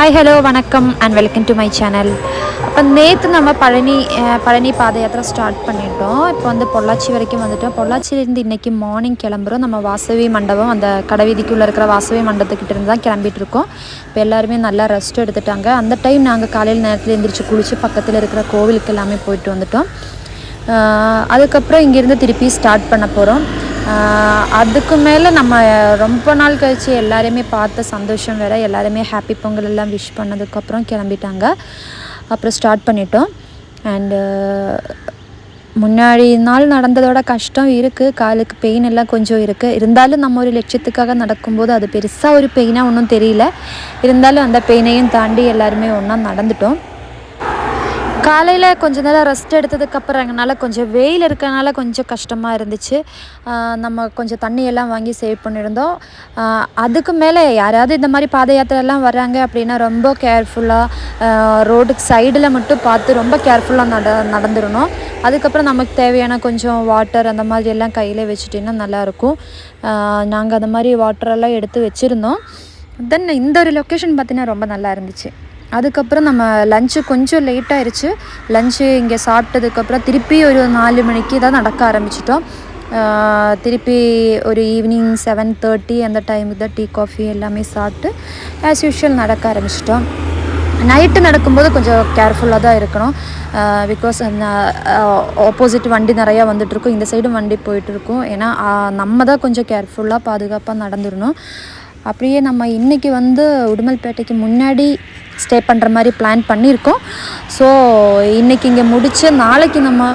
Hi hello வணக்கம் and welcome to my channel அப்போ நேற்று நம்ம பழனி பழனி பாத யாத்திரை ஸ்டார்ட் பண்ணிட்டோம். இப்போ வந்து பொள்ளாச்சி வரைக்கும் வந்துட்டோம். பொள்ளாச்சியிலேருந்து இன்றைக்கி மார்னிங் கிளம்புறோம். நம்ம வாசவி மண்டபம் அந்த கடைவீதிக்குள்ளே இருக்கிற வாசவி மண்டபத்துக்கிட்ட இருந்து தான் கிளம்பிட்டு இருக்கோம். இப்போ எல்லாருமே நல்லா ரெஸ்ட் எடுத்துட்டாங்க. அந்த டைம் நாங்கள் காலையில் நேரத்தில் எழுந்திரிச்சு குளித்து பக்கத்தில் இருக்கிற கோவிலுக்கு எல்லாமே போயிட்டு வந்துட்டோம். அதுக்கப்புறம் இங்கேருந்து திருப்பி ஸ்டார்ட் பண்ண போகிறோம் அதுக்கு மேலே நம்ம ரொம்ப நாள் கழித்து எல்லாரையுமே பார்த்த சந்தோஷம் வேறு. எல்லாருமே ஹாப்பி பொங்கல் எல்லாம் விஷ் பண்ணதுக்கப்புறம் கிளம்பிட்டாங்க. அப்புறம் ஸ்டார்ட் பண்ணிட்டோம். அண்டு முன்னாடி நாள் நடந்ததோட கஷ்டம் இருக்குது காலுக்கு பெயின் எல்லாம் கொஞ்சம் இருக்குது இருந்தாலும் நம்ம ஒரு லட்சியத்துக்காக நடக்கும்போது அது பெருசாக ஒரு பெயினாக ஒன்றும் தெரியல. இருந்தாலும் அந்த பெயினையும் தாண்டி எல்லாருமே ஒன்றா நடந்துட்டோம். காலையில் கொஞ்ச நேரம் ரெஸ்ட் எடுத்ததுக்கப்புறம் எங்களால் கொஞ்சம் வெயில் இருக்கனால கொஞ்சம் கஷ்டமாக இருந்துச்சு. நம்ம கொஞ்சம் தண்ணியெல்லாம் வாங்கி சேவ் பண்ணியிருந்தோம். அதுக்கு மேலே யாராவது இந்த மாதிரி பாத யாத்திரைலாம் வர்றாங்க அப்படின்னா ரொம்ப கேர்ஃபுல்லாக ரோடுக்கு சைடில் மட்டும் பார்த்து ரொம்ப கேர்ஃபுல்லாக நட நடந்துடணும். அதுக்கப்புறம் நமக்கு தேவையான கொஞ்சம் வாட்டர் அந்த மாதிரி எல்லாம் கையில் வச்சுட்டிங்கன்னா நல்லாயிருக்கும். நாங்கள் அந்த மாதிரி வாட்டரெல்லாம் எடுத்து வச்சுருந்தோம். தென் இந்த ஒரு லொக்கேஷன் பார்த்தீங்கன்னா ரொம்ப நல்லா இருந்துச்சு. அதுக்கப்புறம் நம்ம லஞ்சு கொஞ்சம் லேட் ஆயிடுச்சு லஞ்சு இங்கே சாப்பிட்டதுக்கப்புறம் திருப்பி ஒரு நாலு மணிக்கு தான் நடக்க ஆரம்பிச்சிட்டோம். திருப்பி ஒரு ஈவினிங் செவன் தேர்ட்டி அந்த டைமுக்கு தான் டீ காஃபி எல்லாமே சாப்பிட்டு ஆஸ் யூஷுவல் நடக்க ஆரம்பிச்சிட்டோம். நைட்டு நடக்கும்போது கொஞ்சம் கேர்ஃபுல்லாக தான் இருக்கணும். பிகாஸ் ஆப்போசிட் வண்டி நிறையா வந்துட்டுருக்கும். இந்த சைடும் வண்டி போயிட்டுருக்கும். ஏன்னா நம்ம தான் கொஞ்சம் கேர்ஃபுல்லாக பாதுகாப்பாக நடந்துடணும். அப்படியே நம்ம இன்றைக்கி வந்து உடுமல்பேட்டைக்கு முன்னாடி ஸ்டே பண்ணுற மாதிரி பிளான் பண்ணியிருக்கோம். ஸோ இன்றைக்கி இங்கே முடித்து நாளைக்கு நம்ம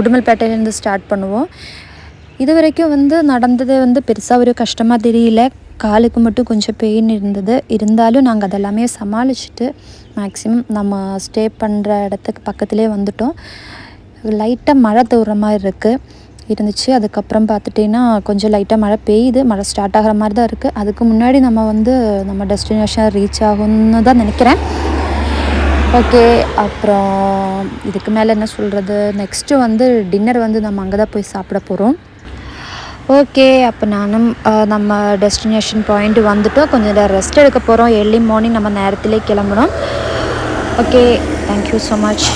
உடுமல்பேட்டையிலேருந்து ஸ்டார்ட் பண்ணுவோம். இது வரைக்கும் வந்து நடந்தது வந்து பெருசாக ஒரு கஷ்டமாக தெரியல. காலுக்கு மட்டும் கொஞ்சம் பெயின் இருந்தது. இருந்தாலும் நாங்கள் அதெல்லாமே சமாளிச்சுட்டு மேக்ஸிமம் நம்ம ஸ்டே பண்ணுற இடத்துக்கு பக்கத்துலேயே வந்துட்டோம். லைட்டாக மழை தூர மாதிரி இருக்குது இருந்துச்சு. அதுக்கப்புறம் பார்த்துட்டிங்கன்னா கொஞ்சம் லைட்டாக மழை பெய்யுது. மழை ஸ்டார்ட் ஆகிற மாதிரி தான் இருக்குது அதுக்கு முன்னாடி நம்ம வந்து நம்ம டெஸ்டினேஷன் ரீச் ஆகும்னு தான் நினைக்கிறேன். ஓகே அப்புறம் இதுக்கு மேலே என்ன சொல்கிறது நெக்ஸ்ட்டு வந்து டின்னர் வந்து நம்ம அங்கே தான் போய் சாப்பிட போகிறோம் ஓகே அப்போ நானும் நம்ம டெஸ்டினேஷன் பாயிண்ட் வந்துட்டோம். கொஞ்சம் நேரம் ரெஸ்ட் எடுக்க போகிறோம் ஏர்லி மார்னிங் நம்ம நேரத்திலே கிளம்பணும் ஓகே தேங்க்யூ ஸோ மச்